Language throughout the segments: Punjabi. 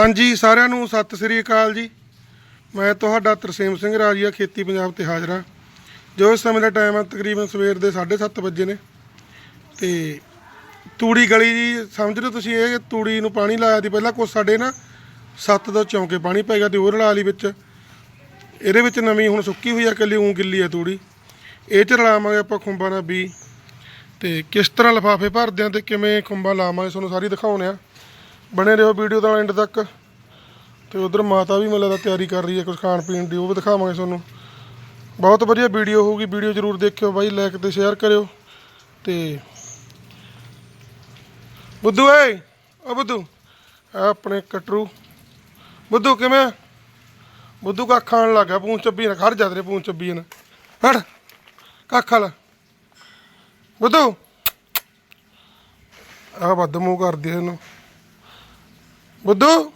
ਹਾਂਜੀ, ਸਾਰਿਆਂ ਨੂੰ ਸਤਿ ਸ੍ਰੀ ਅਕਾਲ ਜੀ। ਮੈਂ ਤੁਹਾਡਾ ਤਰਸੇਮ ਸਿੰਘ ਰਾਜੀਆ, ਖੇਤੀ ਪੰਜਾਬ ਤੇ ਹਾਜ਼ਰ ਹਾਂ। ਜੋ ਇਸ ਸਮੇਂ ਦਾ ਟਾਈਮ ਹੈ ਤਕਰੀਬਨ ਸਵੇਰ ਦੇ 7:30 ਵਜੇ ਨੇ। ਤੇ ਤੂੜੀ ਗਲੀ ਜੀ, ਸਮਝ ਲਓ ਤੁਸੀਂ ਇਹ, ਤੂੜੀ ਨੂੰ ਪਾਣੀ ਲਾਇਆ ਦੀ ਪਹਿਲਾਂ, ਕੁਛ ਸਾਡੇ ਨਾ ਸੱਤ ਤੋਂ ਚੌਂਕੇ ਪਾਣੀ ਪੈ ਗਿਆ ਤੇ ਉਹ ਰਲਾ ਲਈ ਵਿੱਚ। ਇਹਦੇ ਵਿੱਚ ਨਵੀਂ ਹੁਣ ਸੁੱਕੀ ਹੋਈ ਆ, ਇਕੱਲੀ ਉਂ ਗਿੱਲੀ ਆ ਤੂੜੀ। ਇਹ ਚ ਰਲਾਵਾਂਗੇ ਆਪਾਂ ਖੁੰਬਾਂ ਦਾ ਬੀ। ਤੇ ਕਿਸ ਤਰ੍ਹਾਂ ਲਫਾਫੇ ਭਰਦੇ ਆ ਤੇ ਕਿਵੇਂ ਖੁੰਬਾਂ ਲਾਵਾਂਗੇ, ਤੁਹਾਨੂੰ ਸਾਰੀ ਦਿਖਾਉਣੇ ਆ। ਬਣੇ ਰਹੋ ਵੀਡੀਓ ਦਾ ਐਂਡ ਤੱਕ। ਤੇ ਉਧਰ ਮਾਤਾ ਵੀ ਮਤਲਬ ਦਾ ਤਿਆਰੀ ਕਰ ਰਹੀ ਹੈ ਕੁਝ ਖਾਣ ਪੀਣ ਦੀ, ਉਹ ਵੀ ਦਿਖਾਵਾਂਗੇ ਤੁਹਾਨੂੰ। ਬਹੁਤ ਵਧੀਆ ਵੀਡੀਓ ਹੋਊਗੀ ਵੀਡੀਓ ਜ਼ਰੂਰ ਦੇਖਿਓ ਬਾਈ ਲਾਈਕ ਤੇ ਸ਼ੇਅਰ ਕਰਿਓ। ਤੇ ਬੁੱਧੂ ਏ ਓ ਬੁੱਧੂ, ਆ ਆਪਣੇ ਕਟਰੂ। ਬੁੱਧੂ, ਕਿਵੇਂ ਬੁੱਧੂ ਕਾ ਖਾਣ ਲੱਗਾ ਪੂੰਛ ਚੱਬੀ ਨਾ ਖੜ ਜਾ ਤੇਰੇ ਪੂੰਛ ਚੱਬੀ ਨਾ ਹਟ ਕੱਖ ਖਾ ਬੁੱਧੂ ਆ ਵੱਧ ਮੂੰਹ ਕਰਦੀ ਇਹਨੂੰ। ਬੁੱਧੂ।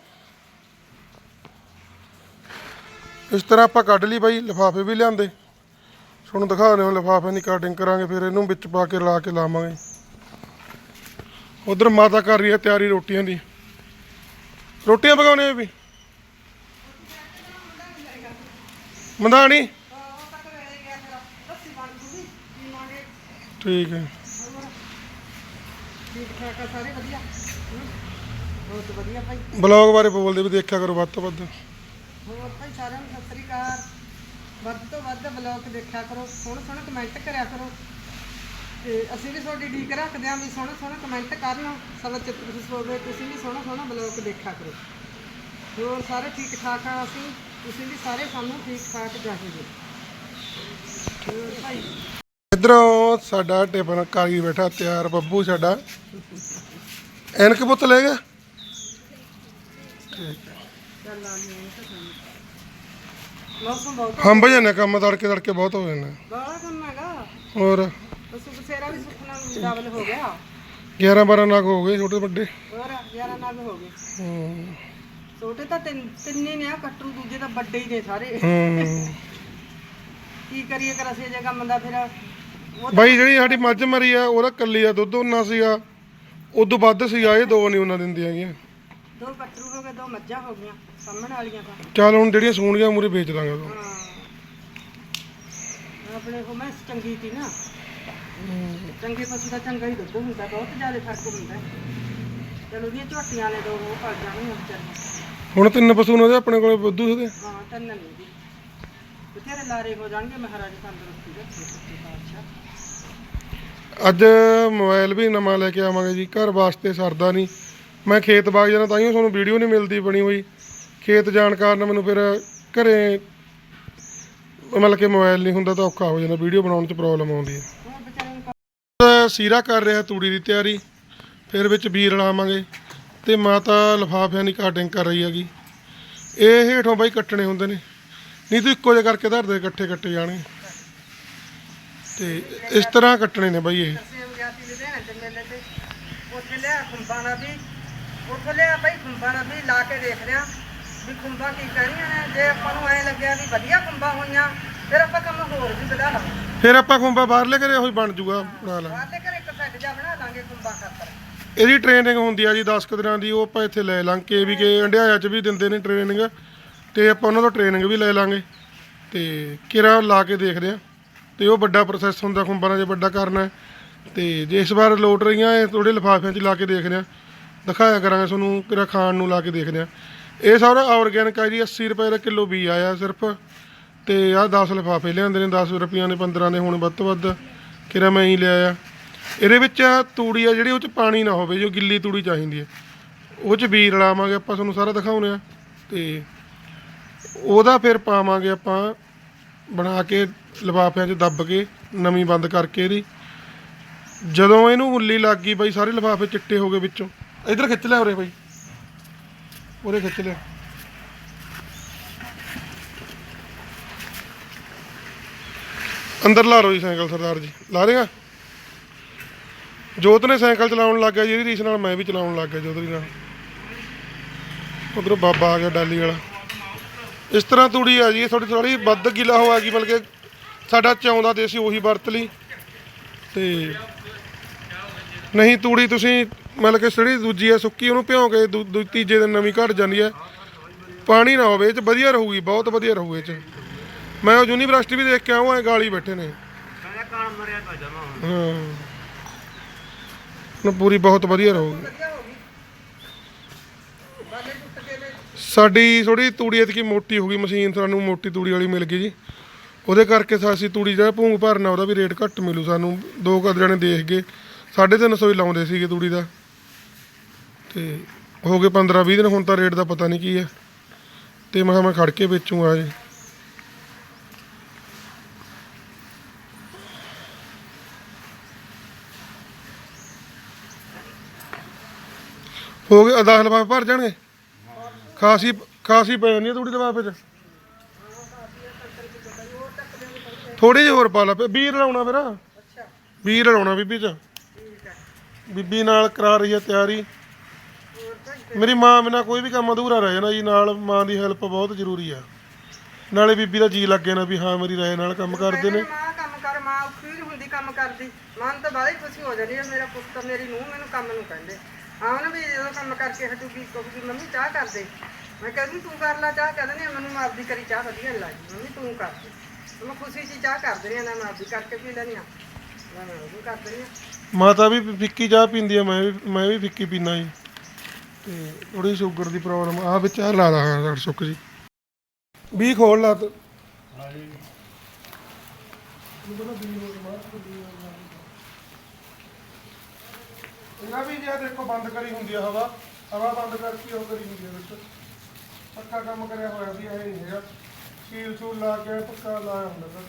ਇਸ ਤਰ੍ਹਾਂ ਆਪਾਂ ਕੱਢ ਲਈ ਬਾਈ, ਲਿਫਾਫੇ ਵੀ ਲਿਆਂਦੇ। ਤੁਹਾਨੂੰ ਦਿਖਾ ਰਹੇ ਹਾਂ ਲਿਫਾਫੇ ਦੀ ਕਟਿੰਗ ਕਰਾਂਗੇ, ਫਿਰ ਇਹਨੂੰ ਵਿੱਚ ਪਾ ਕੇ ਲਾ ਕੇ ਲਾਵਾਂਗੇ। ਉਧਰ ਮਾਤਾ ਕਰ ਰਹੀ ਹੈ ਤਿਆਰੀ ਰੋਟੀਆਂ ਦੀ। ਰੋਟੀਆਂ ਪਕਾਉਣੇ ਵੀ ਮੰਦਾਣੀ ਠੀਕ ਹੈ। ਠੀਕ ਠਾਕ ਆ, ਸਾਰੇ ਵਧੀਆ। ਬਹੁਤ ਵਧੀਆ ਭਾਈ। ਬਲੌਗ ਬਾਰੇ ਬੋਲਦੇ ਵੀ ਦੇਖਿਆ ਕਰੋ ਵੱਧ ਤੋਂ ਵੱਧ। ਹੋਰ ਭਾਈ ਸਾਰਿਆਂ ਨੂੰ ਸਤਿ ਸ੍ਰੀ ਅਕਾਲ। ਵੱਧ ਤੋਂ ਵੱਧ ਬਲੌਗ ਦੇਖਿਆ ਕਰੋ ਸੋਹਣੇ ਸੋਹਣੇ ਕਮੈਂਟ ਕਰਿਆ ਕਰੋ। ਤੇ ਅਸੀਂ ਵੀ ਤੁਹਾਡੀ ਢੀਕ ਰੱਖਦੇ ਆਂ ਵੀ ਸੋਹਣੇ ਸੋਹਣੇ ਕਮੈਂਟ ਕਰਨ। ਸਭ ਚਿੱਤ ਖੁਸ਼ ਹੋਵੇ ਤੁਸੀਂ ਵੀ ਸੋਹਣਾ ਸੋਹਣਾ ਬਲੌਗ ਦੇਖਿਆ ਕਰੋ। ਹੋਰ ਸਾਰੇ ਠੀਕ ਠਾਕ ਆ ਅਸੀਂ? ਤੁਸੀਂ ਵੀ ਸਾਰੇ ਸਾਨੂੰ ਠੀਕ ਠਾਕ ਚਾਹੀਦੇ। ਹੋਰ ਭਾਈ? ਇਧਰੋਂ ਸਾਡਾ ਟਿਫਨ ਕਾਰੀ ਬੈਠਾ ਤਿਆਰ ਬੱਬੂ ਸਾਡਾ। ਐਨਕ ਪੁੱਤ ਲੈ ਗਿਆ? ਮੌਸਮ ਬਹੁਤ ਹੰਬ ਜਾਣਾ ਕੰਮ ਤੜਕੇ ਤੜਕੇ ਬਹੁਤ ਹੋ ਜਾਣਾ ਬਾਹਲਾ ਕੰਮ ਹੈਗਾ। ਹੋਰ? ਬਸ ਬਸੇਰਾ ਵੀ ਸੁਖਣਾ ਡਬਲ ਹੋ ਗਿਆ। 11 12 ਨਗ ਹੋ ਗਏ ਛੋਟੇ ਵੱਡੇ। ਹੋਰ 11 ਨਗ ਹੋ ਗਏ। ਹੂੰ। ਛੋਟੇ ਤਾਂ ਤਿੰਨ ਤਿੰਨੇ ਨੇ ਆ ਕੱਟੂ ਦੂਜੇ ਤਾਂ ਵੱਡੇ ਹੀ ਨੇ ਸਾਰੇ। ਹੂੰ। ਕੀ ਕਰੀਏ ਕਰ ਅਸੀਂ ਜੇ ਕੰਮ ਦਾ ਫਿਰ ਉਹ ਬਾਈ ਜਿਹੜੀ ਸਾਡੀ ਮੱਝ ਮਰੀ ਆ ਉਹਦਾ ਕੱਲੀ ਆ ਦੁੱਧ ਉਹਨਾਂ ਸੀਗਾ। ਉਦੋਂ ਵੱਧ ਸੀਗਾ ਇਹ ਦੋ ਨਹੀਂ ਉਹਨਾਂ ਦਿੰਦੀਆਂ ਹੈਗੀਆਂ। ਦੋ ਕੱਟਰੂ ਹੋ ਗਏ ਦੋ ਮੱਝਾਂ ਹੋ ਗਈਆਂ ਸਾਹਮਣ ਵਾਲੀਆਂ ਤਾਂ। ਚੱਲ ਹੁਣ ਜਿਹੜੀਆਂ ਸੂਣੀਆਂ ਮੂਰੇ ਵੇਚ ਦਾਂਗੇ ਉਦੋਂ। ਹਾਂ। ਆਪਣੇ ਕੋ ਮੈਂ ਚੰਗੀ ਸੀ ਨਾ। ਚੰਗੇ ਪਸ਼ੂ ਦਾ ਚੰਗਾ ਹੀ ਦੁੱਧ ਹੁੰਦਾ ਬਹੁਤ ਜ਼ਿਆਦਾ ਫ਼ਰਕ ਹੁੰਦਾ। ਹੈ। ਚਲੋ ਦੀਆਂ ਝੋਟੀਆਂ ਨੇ ਦੋ ਉਹ ਪਲ ਜਾਣਗੀਆਂ ਵਿਚਾਰੀਆਂ ਹੁਣ ਤਿੰਨ ਪਸ਼ੂ ਨੇ ਉਹਦੇ ਆਪਣੇ ਕੋਲੇ ਬੁੱਧੂ ਉਹਦੇ? ਹਾਂ ਤਿੰਨ ਨਹੀਂ ਜੀ ਬਥੇਰੇ ਲਾਰੇ ਹੋ ਜਾਣਗੇ ਮਹਾਰਾਜ ਤੰਦਰੁਸਤੀ ਰੱਖੇ ਸੱਚੇ ਪਾਤਸ਼ਾਹ। ਅੱਜ ਮੋਬਾਈਲ ਵੀ ਨਵਾਂ ਲੈ ਕੇ ਆਵਾਂਗੇ ਜੀ ਘਰ ਵਾਸਤੇ ਸਰਦਾ ਨਹੀਂ। ਮੈਂ ਖੇਤ ਬਾਗ ਜਾਣਾ ਤਾਂ ਹੀ ਤੁਹਾਨੂੰ ਵੀਡੀਓ ਨਹੀਂ ਮਿਲਦੀ ਬਣੀ ਹੋਈ। ਖੇਤ ਜਾਣ ਕਾਰਨ ਮੈਨੂੰ ਫਿਰ ਘਰੇ ਮਤਲਬ ਕਿ ਮੋਬਾਈਲ ਨਹੀਂ ਹੁੰਦਾ ਤਾਂ ਔਖਾ ਹੋ ਜਾਂਦਾ, ਵੀਡੀਓ ਬਣਾਉਣ 'ਚ ਪ੍ਰੋਬਲਮ ਆਉਂਦੀ ਹੈ। ਸੀਰਾ ਕਰ ਰਿਹਾ ਤੂੜੀ ਦੀ ਤਿਆਰੀ, ਫਿਰ ਵਿੱਚ ਬੀਜ ਰਲਾਵਾਂਗੇ ਤੇ ਮਾਤਾ ਲਫਾਫਿਆਂ ਦੀ ਕਾਟਿੰਗ ਕਰ ਰਹੀ ਹੈਗੀ। ਇਹ ਹੇਠੋਂ ਬਾਈ ਕੱਟਣੇ ਹੁੰਦੇ ਨੇ, ਨਹੀਂ ਤੂੰ ਇੱਕੋ ਜਿਹਾ ਕਰਕੇ ਧਰਦੇ ਇਕੱਠੇ ਕੱਟੇ ਜਾਣਗੇ ਤੇ ਇਸ ਤਰ੍ਹਾਂ ਕੱਟਣੇ ਨੇ ਬਾਈ ਇਹ। ਉੱਥੇ ਲਿਆ ਦਾ ਬਈ ਖੁੰਬਾਂ ਦਾ ਵੀ ਲਾ ਕੇ ਦੇਖ ਰਿਆ ਵੀ ਖੁੰਬਾਂ ਕੀ ਕਹਿਣੀਆਂ ਨੇ। ਜੇ ਆਪਾਂ ਨੂੰ ਐ ਲੱਗਿਆ ਵੀ ਵਧੀਆ ਖੁੰਬਾਂ ਹੋਈਆਂ ਫਿਰ ਆਪਾਂ ਕੰਮ ਹੋਰ ਵੀ ਵਧਾ ਲਾਂਗੇ। ਫਿਰ ਆਪਾਂ ਖੁੰਬਾ ਬਾਹਰਲੇ ਘਰੇ ਉਹੀ ਬਣ ਜੂਗਾ ਬਣਾ ਲਾ ਬਾਹਰਲੇ ਘਰੇ ਇੱਕ ਸੈੱਟ ਜਾ ਬਣਾ ਲਾਂਗੇ ਖੁੰਬਾਂ ਖਾਤਰ। ਇਹਦੀ ਟ੍ਰੇਨਿੰਗ ਹੁੰਦੀ ਆ ਜੀ 10 ਕੁ ਦਿਨਾਂ ਦੀ ਉਹ ਆਪਾਂ ਇੱਥੇ ਲੈ ਲਾਂਗੇ। ਵੀ ਕੇ ਅੰਡਿਆਇਆ ਚ ਵੀ ਦਿੰਦੇ ਨੇ ਟ੍ਰੇਨਿੰਗ ਤੇ ਆਪਾਂ ਉਹਨਾਂ ਤੋਂ ਟ੍ਰੇਨਿੰਗ ਵੀ ਲੈ ਲਾਂਗੇ। ਤੇ ਕਿਰਾ ਲਾ ਕੇ ਦੇਖਦੇ ਆ। ਤੇ ਉਹ ਵੱਡਾ ਪ੍ਰੋਸੈਸ ਹੁੰਦਾ ਖੁੰਬਾਂ ਨਾਲ ਜੇ ਵੱਡਾ ਕਰਨਾ ਹੈ। ਤੇ ਜੇ ਇਸ ਵਾਰ ਲੋਟ ਰਹੀਆਂ ਇਹ ਥੋੜੇ ਲਿਫਾਫਿਆਂ 'ਚ ਲਾ ਕੇ ਦੇਖਦੇ ਆ। ਦਿਖਾਇਆ ਕਰਾਂਗੇ ਤੁਹਾਨੂੰ ਕਿਰਾ ਖਾਣ ਨੂੰ ਲਾ ਕੇ ਦੇਖਦੇ ਆ। ਇਹ ਸਾਰਾ ਆਰਗੈਨਿਕ ਆ ਜੀ 80 ਰੁਪਏ ਦਾ ਕਿਲੋ ਬੀ ਆਇਆ ਸਿਰਫ। ਤੇ ਆਹ 10 ਲਿਫਾਫੇ ਲਿਆਂਦੇ ਨੇ 10 ਰੁਪਈਆਂ ਦੇ 15 ਦੇ, ਹੁਣ ਵੱਧ ਤੋਂ ਵੱਧ ਕਿਰਾ ਮੈਂ ਹੀ ਲਿਆ ਆ ਇਹਦੇ ਵਿੱਚ ਤੂੜੀ ਆ ਜਿਹੜੀ, ਉਹ ਚ ਪਾਣੀ ਨਾ ਹੋਵੇ, ਜੋ ਗਿੱਲੀ ਤੂੜੀ ਚਾਹੀਦੀ ਹੈ ਉਹ ਚ ਬੀਜ ਰਲਾਵਾਂਗੇ, ਆਪਾਂ ਤੁਹਾਨੂੰ ਸਾਰਾ ਦਿਖਾਉਣੇ ਆ। ਤੇ ਉਹਦਾ ਫਿਰ ਪਾਵਾਂਗੇ ਆਪਾਂ, ਬਣਾ ਕੇ ਲਿਫਾਫਿਆਂ 'ਚ ਦੱਬ ਕੇ, ਨਵੀਂ ਬੰਦ ਕਰਕੇ ਇਹਦੀ। ਜਦੋਂ ਇਹਨੂੰ ਉੱਲੀ ਲੱਗ ਗਈ, ਬਾਈ ਸਾਰੇ ਲਿਫਾਫੇ ਚਿੱਟੇ ਹੋ ਗਏ ਵਿੱਚੋਂ। ਇਧਰ ਖਿੱਚ ਲਿਆ ਉਰੇ ਬਾਈ। ਉਰੇ ਖਿੱਚ ਲਿਆ ਅੰਦਰ ਲਾ ਲਓ ਜੀ ਸਾਈਕਲ ਸਰਦਾਰ ਜੀ। ਲਾ ਦੇਗਾ? ਜੋਤ ਨੇ ਸਾਈਕਲ ਚਲਾਉਣ ਲੱਗ ਗਿਆ ਜਿਹੜੀ ਰੀਸ ਨਾਲ ਮੈਂ ਵੀ ਚਲਾਉਣ ਲੱਗ ਗਿਆ ਜੋਤਰੀ ਨਾਲ। ਉਧਰੋਂ ਬਾਬਾ ਆ ਗਿਆ ਡਾਲੀ ਵਾਲਾ। ਇਸ ਤਰ੍ਹਾਂ ਤੂੜੀ ਆ ਜੀ, ਇਹ ਥੋੜੀ ਥੋੜੀ ਵੱਧ ਗਿਲਾ ਹੋ ਆ ਗਈ ਬਲਕਿ ਸਾਡਾ ਚੌਂਦਾ ਤੇ ਅਸੀਂ ਉਹੀ ਵਰਤ ਲਈ। ਤੇ ਨਹੀਂ ਤੂੜੀ ਤੁਸੀਂ ਮਤਲਬ ਕਿ ਜਿਹੜੀ ਦੂਜੀ ਆ ਸੁੱਕੀ ਉਹਨੂੰ ਭਿਉਂ ਕੇ ਦੂ- ਦੂ- ਤੀਜੇ ਦਿਨ ਨਵੀਂ ਘਟ ਜਾਂਦੀ ਹੈ। ਪਾਣੀ ਨਾ ਹੋਵੇ ਇਹ ਚ ਵਧੀਆ ਰਹੂਗੀ ਬਹੁਤ ਵਧੀਆ ਰਹੂ ਇਹ ਚ। ਮੈਂ ਉਹ ਯੂਨੀਵਰਸਿਟੀ ਵੀ ਦੇਖ ਕੇ ਆਉਂ ਐ ਗਾਲੀ ਬੈਠੇ ਨੇ। ਸਾਰਾ ਕਾਣ ਮਰਿਆ ਤਾਂ ਜਮਾ ਹੁਣ। ਹਾਂ। ਹੁਣ ਪੂਰੀ ਬਹੁਤ ਵਧੀਆ ਰਹੂਗੀ। ਹੋ ਨੇ। ਸਾਡੀ ਥੋੜੀ ਤੂੜੀ ਐਤਕੀ ਮੋਟੀ ਹੋ ਗਈ ਮਸ਼ੀਨ ਸਾਨੂੰ ਮੋਟੀ ਤੂੜੀ ਵਾਲੀ ਮਿਲ ਗਈ ਜੀ। ਉਹਦੇ ਕਰਕੇ ਸਾ- ਅਸੀਂ ਤੂੜੀ ਜਿਹੜਾ ਭੂੰਗ ਭਰਨਾ ਉਹਦਾ ਵੀ ਰੇਟ ਘੱਟ ਮਿਲੂ ਸਾਨੂੰ। ਦੋ ਕਦਰਾਂ ਨੇ ਦੇਖ ਗਏ 350 ਹੀ ਲਾਉਂਦੇ ਸੀਗੇ ਤੂੜੀ ਦਾ। ਤੇ ਹੋ ਗਏ 15 20 ਦਿਨ ਹੁਣ ਤਾਂ ਰੇਟ ਦਾ ਪਤਾ ਨਹੀਂ ਕੀ ਹੈ। ਤੇ ਮੈਂ ਕਿਹਾ ਮੈਂ ਖੜ ਕੇ ਵੇਚੂਗਾ ਜੀ। ਹੋ ਗਏ 10 ਲਫਾਫੇ ਭਰ ਜਾਣਗੇ? ਖਾਸੀ ਖਾਸੀ ਪੈ ਜਾਂਦੀ ਹੈ ਤੂੜੀ ਲਫਾਫੇ ਚ। ਥੋੜੀ ਜਿਹੀ ਹੋਰ ਪਾ ਲਾ ਵੀਰ ਲਾਉਣਾ ਫਿਰ। ਅੱਛਾ। ਵੀਰ ਲਾਉਣਾ ਬੀਬੀ ਚ। ਬੀਬੀ ਨਾਲ ਕਰਾ ਰਹੀ ਹੈ ਤਿਆਰੀ। ਮੇਰੀ ਮਾਂ ਬਿਨਾ ਕੋਈ ਵੀ ਕੰਮ ਅਧੂਰਾ ਰਹਿ ਜਾਣਾ ਜੀ ਨਾਲ ਮਾਂ ਦੀ ਹੈਲਪ ਬਹੁਤ ਜ਼ਰੂਰੀ ਆ। ਨਾਲੇ ਬੀਬੀ ਦਾ ਜੀ ਲੱਗੇ ਨਾ ਵੀ ਹਾਂ ਮੇਰੀ ਰਾਏ ਨਾਲ ਕੰਮ ਕਰਦੇ ਨੇ। ਮਾਂ ਕੰਮ ਕਰ ਮਾਂ ਔਖੀ ਨੀ ਹੁੰਦੀ ਕੰਮ ਕਰਦੀ। ਮਨ ਤਾਂ ਬਾਹਲੀ ਖੁਸ਼ੀ ਹੋ ਜਾਂਦੀ ਹੈ ਮੇਰਾ ਪੁੱਤ ਮੇਰੀ ਨੂੰਹ ਮੈਨੂੰ ਕੰਮ ਨੂੰ ਕਹਿੰਦੇ। ਆਹ ਨਾ ਵੀ ਜਦੋਂ ਕੰਮ ਕਰਕੇ ਹਟੂਗੀ ਕਹੂਗੀ ਮੰਮੀ ਚਾਹ ਕਰ ਦੇ। ਮੈਂ ਕਹਿੰਦੀ ਤੂੰ ਕਰ ਲੈ ਚਾਹ ਕਹਿੰਦੇ ਨੇ ਮੈਨੂੰ ਮੈਂ ਆਪਦੀ ਕਰੀ ਚਾਹ ਵਧੀਆ ਨੀ ਲੱਗਦੀ। ਮੰਮੀ ਤੂੰ ਕਰ ਦੇ। ਤੇ ਮੈਂ ਖੁਸ਼ੀ ਚ ਚਾਹ ਕਰ ਦਿੰਦੀ ਆ ਨਾ ਮੈਂ ਆਪਦੀ ਕਰਕੇ ਪੀ ਲੈਣੀ ਆ ਮੈਂ ਮੈਂ ਉਹ ਵੀ ਕਰ ਦਿੰਦੀ ਆ। ਮਾਤਾ ਵੀ ਫਿੱਕੀ ਚਾਹ ਪੀਂਦੀ ਆ ਮੈਂ ਵੀ ਮੈਂ ਵੀ ਫਿੱਕੀ ਪੀਣਾ ਜੀ। ਤੇ ਥੋੜੀ ਸ਼ੂਗਰ ਦੀ ਪ੍ਰੋਬਲਮ ਆ ਵਿੱਚ ਆ ਲਾ ਲਾ ਸੁੱਕ ਜੀ। ਵੀ ਖੋਲ ਲਾ ਤੂੰ। ਇਹਨਾਂ ਵੀ ਜੇ ਦੇਖੋ ਬੰਦ ਕਰੀ ਹੁੰਦੀ ਆ ਹਵਾ ਹਵਾ ਬੰਦ ਕਰਕੇ ਉਹ ਕਰੀ ਹੁੰਦੀ ਆ ਵਿੱਚ। ਪੱਕਾ ਕੰਮ ਕਰਿਆ ਹੋਇਆ ਵੀ ਇਹ ਨਹੀਂ ਹੈਗਾ। ਸੀਲ ਸੂਲ ਲਾ ਕੇ ਪੱਕਾ ਲਾਇਆ ਹੁੰਦਾ ਸਰ।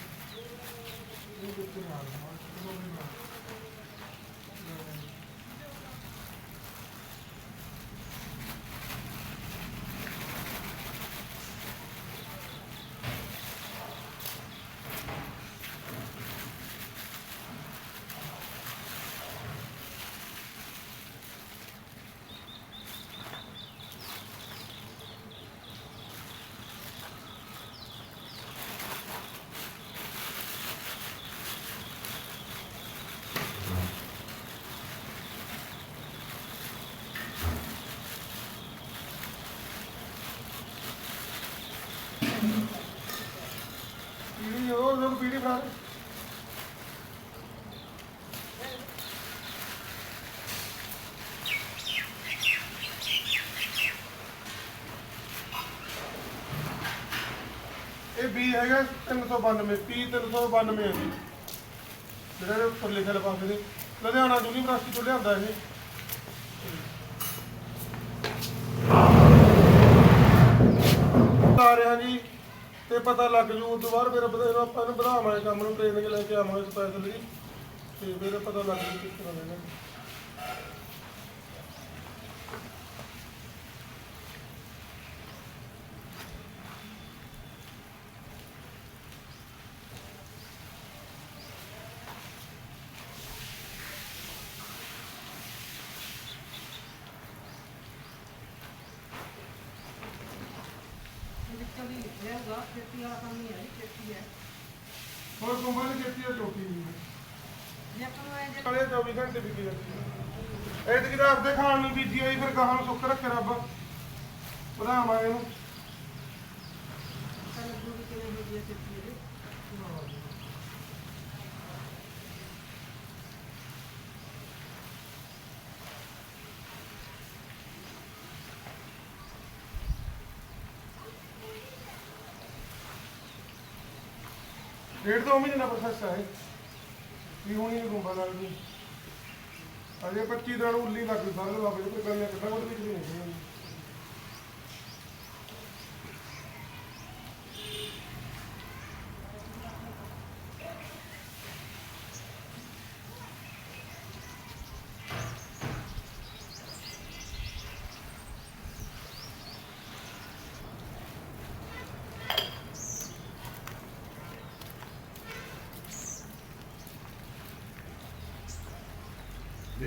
ਬੀ ਹੈਗਾ 392 ਪੀ 392 ਹੈ ਜੀ। ਜਿਹੜਾ ਇਹਦੇ ਉੱਪਰ ਲਿਖਿਆ ਲਿਫਾਫੇ ਦੇ, ਲੁਧਿਆਣਾ ਯੂਨੀਵਰਸਿਟੀ ਤੋਂ ਲਿਆਂਦਾ ਇਹ। ਆ ਰਿਹਾ ਜੀ, ਤੇ ਪਤਾ ਲੱਗ ਜੂ ਉਸ ਤੋਂ ਬਾਅਦ ਫਿਰ ਆਪਾਂ ਇਹਨੂੰ ਆਪਾਂ ਨੂੰ ਵਧਾਵਾਂਗੇ, ਕੰਮ ਨੂੰ ਟ੍ਰੇਨਿੰਗ ਲੈ ਕੇ ਆਵਾਂਗੇ ਸਪੈਸ਼ਲ ਜੀ। ਤੇ ਫਿਰ ਪਤਾ ਲੱਗ ਜੂ ਕਿਸ ਤਰ੍ਹਾਂ ਲੈਣਾ ਵਿੱਚੋਂ ਦੀ ਲਿਖਿਆ ਹੋਊਗਾ ਖੇਤੀ ਵਾਲਾ ਕੰਮ ਨਹੀਂ ਹੈ ਜੀ, ਖੇਤੀ ਹੈ ਕੁੰਭਾਂ ਦੀ ਖੇਤੀ ਆ ਚੋਟੀ ਵੀ ਜੇ ਆਪਾਂ ਨੂੰ ਇਹ ਜੇ ਕਾਲੇ 24 ਘੰਟੇ ਬੀਜੀ ਜਾਂਦੀ ਇਹ ਤੇ ਕਿਤਾਬ ਆਪਦੇ ਖਾਣ ਨੂੰ ਬੀਜੀ ਆਈ ਫਿਰ ਗਾਹਾਂ ਨੂੰ ਸੁੱਕ ਰੱਖੇ ਰੱਬ। ਵਧਾਵਾਂਗੇ ਇਹਨੂੰ ਪਤਾ ਲੱਗੂ ਵੀ ਕਿਵੇਂ ਹੋ ਗਈ ਹੈ ਖੇਤੀ ਇਹਦੀ ਡੇਢ ਦੋ ਮਹੀਨੇ ਦਾ ਪ੍ਰੋਸੈਸ ਹੈ ਵੀ ਹੁਣ ਹੀ ਗੁੰਬਾ ਲੱਗ ਜੂ ਅਜੇ 25 ਦਿਨ ਉੱਲੀ ਲੱਗ ਜੂ ਸਾਰੇ ਬਾਬੇ ਦੇ ਕੋਈ ਗੱਲ ਕੱਢਾ ਉਹਦੇ ਵੀ ਨਹੀਂ ਹੋਣੀ।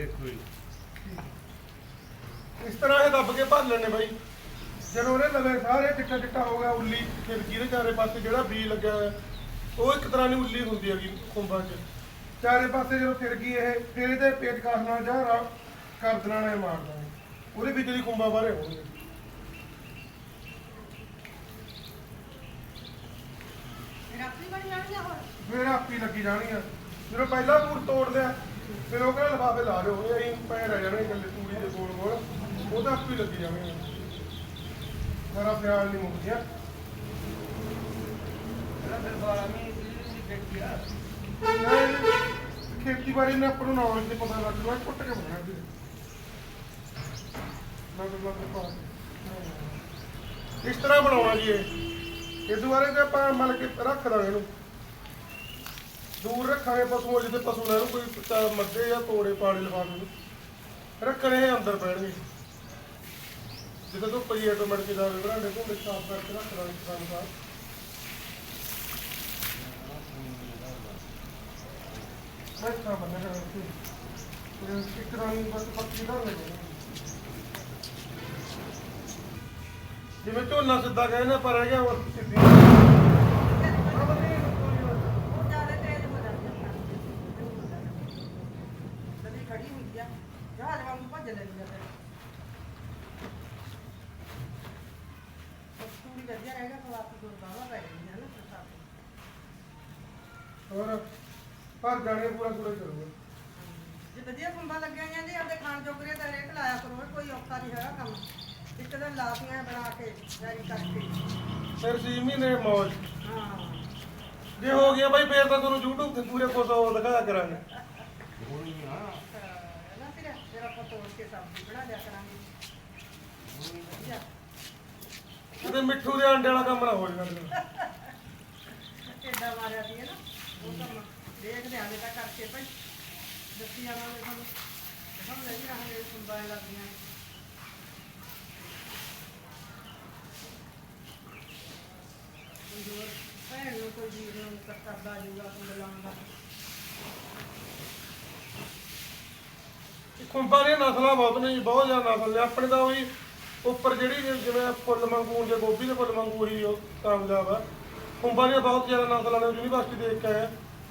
ਦੇਖੋ ਜੀ। ਇਸ ਤਰ੍ਹਾਂ ਇਹ ਦੱਬ ਕੇ ਭਰ ਲੈਣੇ ਬਾਈ। ਜਦੋਂ ਉਹਨੇ ਲਵੇ ਸਾਰੇ ਚਿੱਟਾ ਚਿੱਟਾ ਹੋ ਗਿਆ ਉੱਲੀ ਖਿੜਕੀ ਦੇ ਚਾਰੇ ਪਾਸੇ ਜਿਹੜਾ ਬੀ ਲੱਗਿਆ ਹੋਇਆ ਉਹ ਇੱਕ ਤਰ੍ਹਾਂ ਦੀ ਉੱਲੀ ਹੁੰਦੀ ਹੈਗੀ ਖੁੰਬਾਂ 'ਚ। ਚਾਰੇ ਪਾਸੇ ਜਦੋਂ ਫਿਰ ਗਈ ਇਹ ਫਿਰ ਇਹਦੇ ਪੇਚ ਕਾਸ ਨਾਲ ਜਾਂ ਰਾ- ਕਰ ਦੇਣਾ ਨੇ ਮਾਰ ਦਾਂਗੇ ਉਹਦੇ ਵਿੱਚ ਦੀ ਖੁੰਬਾ ਬਾਰੇ ਹੋਣਗੇ ਫਿਰ ਆਪੀ ਲੱਗੀ ਜਾਣਗੀਆਂ। ਜਦੋਂ ਪਹਿਲਾ ਪੂਰ ਤੋੜ ਲਿਆ ਫਿਰ ਉਹ ਕਹਿੰਦਾ ਲਫਾਫੇ ਲਾ ਦਿਓ ਇਹ ਅਸੀਂ ਪੈ ਰਹਿ ਜਾਣਗੇ ਇਕੱਲੇ ਤੂੜੀ ਦੇ ਗੋਲ ਗੋਲ ਉਹ ਤਾਂ ਆਪੀ ਲੱਗੀ ਜਾਣਗੀਆਂ ਮੇਰਾ ਪਿਆਰ ਨਹੀਂ ਮੁੱਕਦੀਆਂ। ਇਹਦਾ ਫਿਰ ਬਾਰਾਂ ਦੀ ਨੇ ਆਪਾਂ ਨੂੰ ਨੌਲੇਜ ਤੇ ਪਤਾ ਲੱਗ ਜੂਗਾ ਕੁੱਟ ਕੇ ਵੀ ਲੱਗ ਪਾ ਇਸ ਤਰ੍ਹਾਂ ਬਣਾਉਣਾ ਜੀ ਇਹ। ਇਹ ਦੁਆਰੇ ਤੇ ਆਪਾਂ ਮਤਲਬ ਕਿ ਰੱਖ ਦਾਂਗੇ ਇਹਨੂੰ। ਦੂਰ ਰੱਖਾਂਗੇ ਪਸ਼ੂਆਂ ਜਿੱਥੇ ਪਸ਼ੂ ਨਾ ਇਹਨੂੰ ਕੋਈ ਮੱਦੇ ਜਾਂ ਤੋੜੇ ਪਾਣੀ ਲਵਾ ਦੇ ਰੱਖਣੇ ਅੰਦਰ ਪੈਣਗੇ ਜਿੱਦਾਂ ਤੋਂ ਪਈ ਆਟੋਮੈਟਿਕ ਦਾ ਬਰਾਂਡੇ ਕੋਲ ਸਾਫ਼ ਕਰਕੇ ਰੱਖ ਦਾਂਗੇ ਕਿਸਾਨ ਸਾਹਿਬ ਮੈਂ ਤਾਂ ਬੰਨਾ ਹੈ ਕਿ ਇੱਕ ਬਸ ਪੱਕੀ ਦਾ ਲੱਗੇ ਜਿਵੇਂ ਝੋਨਾ ਸਿੱਧਾ ਕਹੇ ਨਾ, ਪਰ ਹੈਗਾ ਉਹ ਸਿੱਧੀ ਉਹ ਜ਼ਿਆਦਾ ਤੇਜ਼ ਹੋ ਜਾਂਦੀ ਹੈ ਕਦੀ ਖੜੀ ਹੁੰਦੀ ਆ ਜਹਾਜ਼ ਵਾਂਗੂ ਭੱਜ ਲੈਂਦੀ ਆ ਫਿਰ ਪੂਰੀ ਵਧੀਆ ਰਹੇਗਾ ਤਾਂ ਆਪ ਨੂੰ ਬਾਵਾ ਪੈ ਜਾਂਦੀ ਹੈ ਨਾ ਪ੍ਰਸਾਦ ਹੋਰ ਪਰ ਜਾਣੇ ਪੂਰਾ ਪੂਰਾ ਕਰੂਗਾ ਜੇ ਵਧੀਆ ਖੰਭਾ ਲੱਗਿਆ ਹੋਈਆਂ ਜੀ ਆਪਦੇ ਖਾਣ ਜੋਗਰੇ ਤਾਂ ਰੇਟ ਲਾਇਆ ਕਰੋ ਕੋਈ ਔਖਾ ਨਹੀਂ ਹੈਗਾ ਕੰਮ। ਇੱਕ ਦਿਨ ਲਾਤੀਆਂ ਬਣਾ ਕੇ ਜਾਰੀ ਕਰਕੇ। ਫਿਰ ਸੀ ਮਹੀਨੇ ਮੌਜ। ਹਾਂ। ਜੇ ਹੋ ਗਿਆ ਬਾਈ ਫੇਰ ਤਾਂ ਤੁਹਾਨੂੰ YouTube ਤੇ ਪੂਰੇ ਕੁਝ ਹੋਰ ਦਿਖਾਇਆ ਕਰਾਂਗੇ। ਹੋਣੀ ਆ। ਨਾ ਫਿਰ ਆਪਾਂ ਤੋੜ ਕੇ ਸਬਜ਼ੀ ਬਣਾ ਲਿਆ ਕਰਾਂਗੇ। ਵਧੀਆ। ਕਿਤੇ ਮਿੱਠੂ ਦੇ ਅੰਡੇ ਵਾਲਾ ਕੰਮ ਨਾ ਹੋ ਜਾਣਾ ਏਡਾ ਮਾਰਿਆ ਸੀ ਨਾ ਉਹ ਕੰਮ। ਦੇਖਦੇ ਆਂਗੇ ਤਾਂ ਕਰਕੇ ਭਾਈ। ਦੱਸੀ ਜਾਵਾਂਗੇ ਤੁਹਾਨੂੰ। ਹਮ ਲੈ ਜੀ ਰਹਾਂਗੇ ਸੁਣਵਾਏ ਲੱਗਦੀਆਂ। ਕੋਈ ਭੈਣ ਨੂੰ ਕੋਈ ਵੀਰ ਕਰਦਾ ਜੂਗਾ ਕੁੰਡਲਾਂ ਦਾ। ਖੁੰਬਾਂ ਦੀਆਂ ਨਸਲਾਂ ਬਹੁਤ ਨੇ ਜੀ, ਬਹੁਤ ਜ਼ਿਆਦਾ ਨਸਲ ਨੇ। ਆਪਣੇ ਤਾਂ ਉਹੀ ਉੱਪਰ ਜਿਹੜੀ ਜਿ- ਜਿਵੇਂ ਫੁੱਲ ਮੰਗੂ ਜਾਂ ਗੋਭੀ ਦੇ ਫੁੱਲ ਮੰਗੂ ਹੀ ਉਹ ਕਾਮਯਾਬ ਆ। ਖੁੰਬਾਂ ਦੀਆਂ ਬਹੁਤ ਜ਼ਿਆਦਾ ਨਸਲਾਂ ਨੇ ਯੂਨੀਵਰਸਿਟੀ ਦੇਖ ਕੇ ਆਏ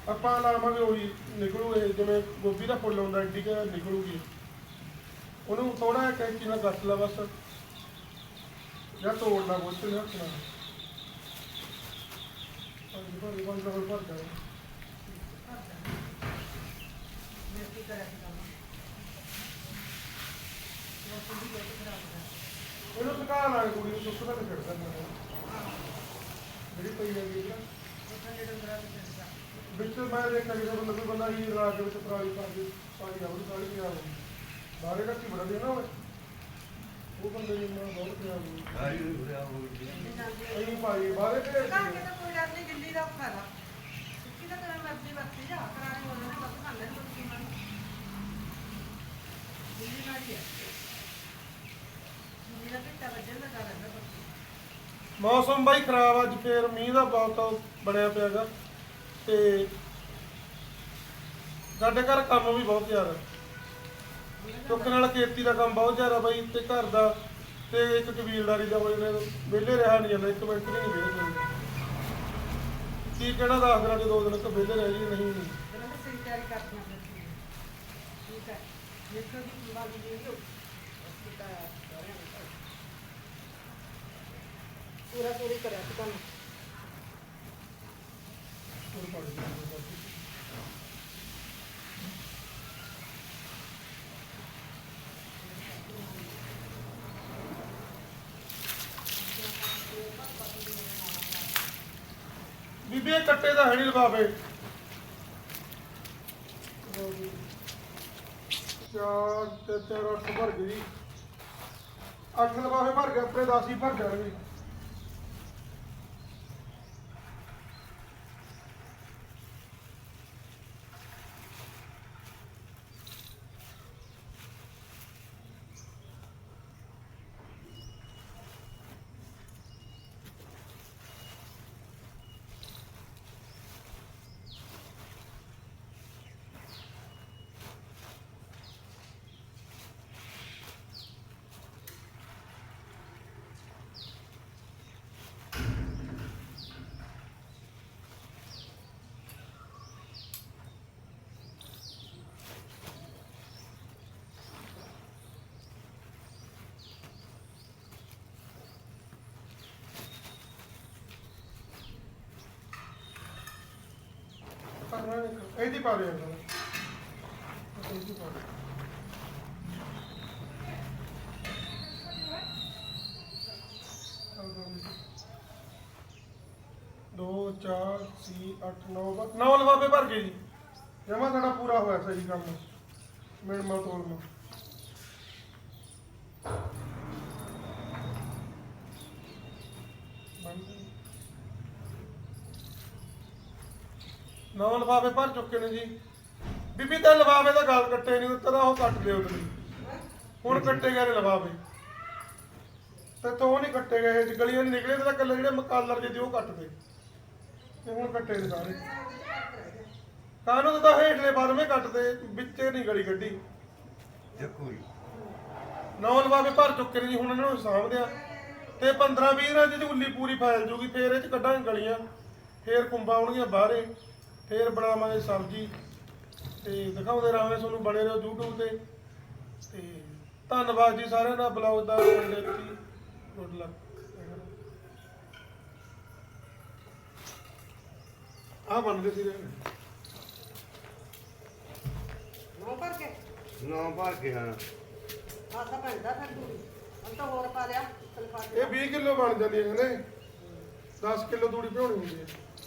ਆਪਾਂ ਲਾਵਾਂਗੇ ਉਹੀ ਨਿਕਲੂ ਇਹ ਜਿਵੇਂ ਗੋਭੀ ਦਾ ਫੁੱਲ ਹੁੰਦਾ ਐਡੀ ਕਿ ਨਿਕਲੂਗੀ। ਉਹਨੂੰ ਥੋੜਾ ਕੈਂਚੀ ਨਾਲ ਕੱਟ ਲਾ ਬਸ। ਜਾਂ ਤੋੜਨਾ ਬੁੱਤ ਨਹੀਂ ਰੱਖਣਾ ਹਾਂਜੀ ਭਾਈ ਬੰਦ ਕਰ ਭਰ ਜਾਣਾ ਮੈਂ ਕੀ ਕਰਾਂ ਇਹਨੂੰ ਸੁਕਾ ਲਾ ਕੁੜੀ ਨੂੰ, ਸੁੱਕ ਨਹੀਂ ਛੱਡਦਾ। ਜਿਹੜੀ ਪਈ ਹੈਗੀ ਨਾ ਉਹ ਥੱਲੇ ਡੰਗਰਾਂ ਦੇ ਵਿੱਚ ਮੈਂ ਦੇਖਿਆ ਕਿਸੇ ਬੰਦੇ ਕੋਈ ਬੰਦਾ ਹੀ ਰਾਜ ਦੇ ਵਿੱਚ ਪਰਾਲੀ ਪਾ ਕੇ ਪਾਣੀ ਆਉਂ ਸਾਰੀ ਪਿਆ ਹੋ ਬਾਰੇ ਦਾ ਕੀ ਬੜਾ ਦੇਣਾ ਓਏ ਉਹ। ਬੰਦੇ ਨੇ ਮੈਂ ਬਹੁਤ ਪਿਆ ਹੋ ਆਈ ਹੋਇਆ ਹੋਈ ਨਹੀਂ ਜਾਂਦੀ ਅਹੀਂ ਪਾਈ ਬਾਰੇ ਤੇ ਘਰ ਕੇ ਤਾਂ ਕੋਈ ਗੱਲ ਨਹੀਂ ਗਿੱਲੀ ਦਾ ਔਖਾ ਨਾ ਤਾਂ ਜਾ ਕਰਾਣੇ ਹੋ ਜਾਣੇ ਬਸ ਨੇ ਮਨ ਨਾ ਹੀ ਹੈ ਦਾ ਡਰ ਹੈ ਮੌਸਮ ਬਾਈ ਖਰਾਬ ਅੱਜ ਫੇਰ ਮੀਂਹ ਦਾ ਬਹੁਤ ਬਣਿਆ ਪਿਆਗਾ ਤੇ ਸਾਡੇ ਘਰ ਕੰਮ ਵੀ ਬਹੁਤ ਜ਼ਿਆਦਾ ਚੁੱਕ ਨਾਲ ਖੇਤੀ ਦਾ ਕੰਮ ਬਹੁਤ ਜ਼ਿਆਦਾ ਬਾਈ, ਤੇ ਘਰ ਦਾ ਤੇ ਇੱਕ ਕਬੀਲਦਾਰੀ ਦਾ ਹੋਏ ਨੇ ਵਿਹਲੇ ਰਿਹਾ ਨਹੀਂ ਜਾਂਦਾ, ਇੱਕ ਮਿੰਟ ਵੀ ਨਹੀਂ ਵਿਹਲੇ ਜਾਂਦਾ ਕੀ ਕਿਹੜਾ ਦੱਸ ਦਿਨਾਂ ਚ ਦੋ ਦਿਨ ਕ ਵਿਹਲੇ ਰਹਿ ਜੀ ਨਹੀਂ ਨਹੀਂ। ਇਹਨਾਂ ਨੇ ਸਹੀ ਬੀਬੇ ਕੱਟੇ ਦਾ ਹੈ ਨਹੀਂ ਲਫਾਫੇ। ਚਾਰ ਤੇ ਚਾਰ ਅੱਠ ਭਰ ਗਈ। ਅੱਠ ਲਫਾਫੇ ਭਰ ਗਿਆ ਆਪਣੇ 10 ਹੀ ਭਰ ਜਾਣਗੇ। ਦੀ ਪਾ ਦੇ ਅੰਦਰ ਇਹ ਪਾ ਦੇ ਦੋ, ਚਾਰ ਸੀ 8 9 ਨੌ ਲਵਾਵੇ ਭਰ ਗਏ ਜੀ। ਜਮਾ ਸਾਡਾ ਪੂਰਾ ਹੋਇਆ ਸਹੀ ਕੰਮ। ਮਿਣਮਾ ਤੋੜਨਾ ਨੌ ਲਵਾਵੇ ਭਰ ਚੁੱਕੇ ਨੇ ਜੀ। ਬੀਬੀ ਤੇ ਲਵਾਵੇ ਦਾ ਗਾਲ ਕੱਟੇ ਨਹੀਂ ਉੱਤਰ ਉਹ ਕੱਟ ਦਿਓ ਤੁਸੀਂ। ਹੁਣ ਕੱਟੇ ਗਏ ਨੇ ਲਵਾਵੇ ਤੇ ਤੋਂ ਨਹੀਂ ਕੱਟੇ ਗਏ 'ਚ ਗਲੀਆਂ ਨਹੀਂ ਨਿਕਲੇ ਤੇ ਕੱਲੇ ਜਿਹੜੇ ਮਕਾਲਰ ਜਿਹੇ ਤੇ ਉਹ ਕੱਟ ਦੇ ਤੇ ਹੁਣ ਕੱਟੇ ਨੇ ਸਾਰੇ। ਕਾਨੂੰ ਤਾਂ ਹੇਠਲੇ ਬਾਰਵੇਂ ਕੱਟਦੇ ਵਿੱਚੇ ਨਹੀਂ ਗਲੀ ਕੱਢੀ। ਜੀ। ਨੌ ਲਵਾਵੇ ਭਰ ਚੁੱਕੇ ਨੇ ਜੀ ਹੁਣ ਇਹਨਾਂ ਨੂੰ ਸਾਂਭਦੇ ਆ। ਤੇ 15 20 ਦਿਨਾਂ ਚ ਉੱਲੀ ਪੂਰੀ ਫੈਲ ਜੂਗੀ ਫੇਰ ਇਹ ਚ ਕੱਢਾਂਗੇ ਗਲੀਆਂ। ਫੇਰ ਕੁੰਬਾਂ ਆਉਣਗੀਆਂ ਬਾਹਰੇ। ਫੇਰ ਬਣਾਵਾਂਗੇ ਸਬਜ਼ੀ ਤੇ ਦਿਖਾਉਂਦੇ ਰਹਾਂਗੇ ਤੁਹਾਨੂੰ ਬਣੇ ਰਹੋ YouTube ਤੇ। ਤੇ ਧੰਨਵਾਦ ਜੀ ਸਾਰਿਆਂ ਦਾ ਬਲੌਗ ਦਾ ਦੇਖੀ ਗੁੱਡ ਲੱਕ ਆ ਬਣਦੇ ਸੀ। ਰਹੇ ਨੌ ਭਰ ਕੇ? ਨੌ ਭਰ ਕੇ ਹਾਂ। ਆਸਾ ਪੈਂਦਾ ਫਿਰ ਦੂਰੀ। ਹੁਣ ਤਾਂ ਹੋਰ ਪਾ ਲਿਆ ਇਹ 20 ਕਿਲੋ ਬਣ ਜਾਂਦੀ ਹੈ ਕਹਿੰਦੇ। 10 ਕਿਲੋ ਤੂੜੀ ਭਿਉਣੀ ਹੁੰਦੀ ਹੈ।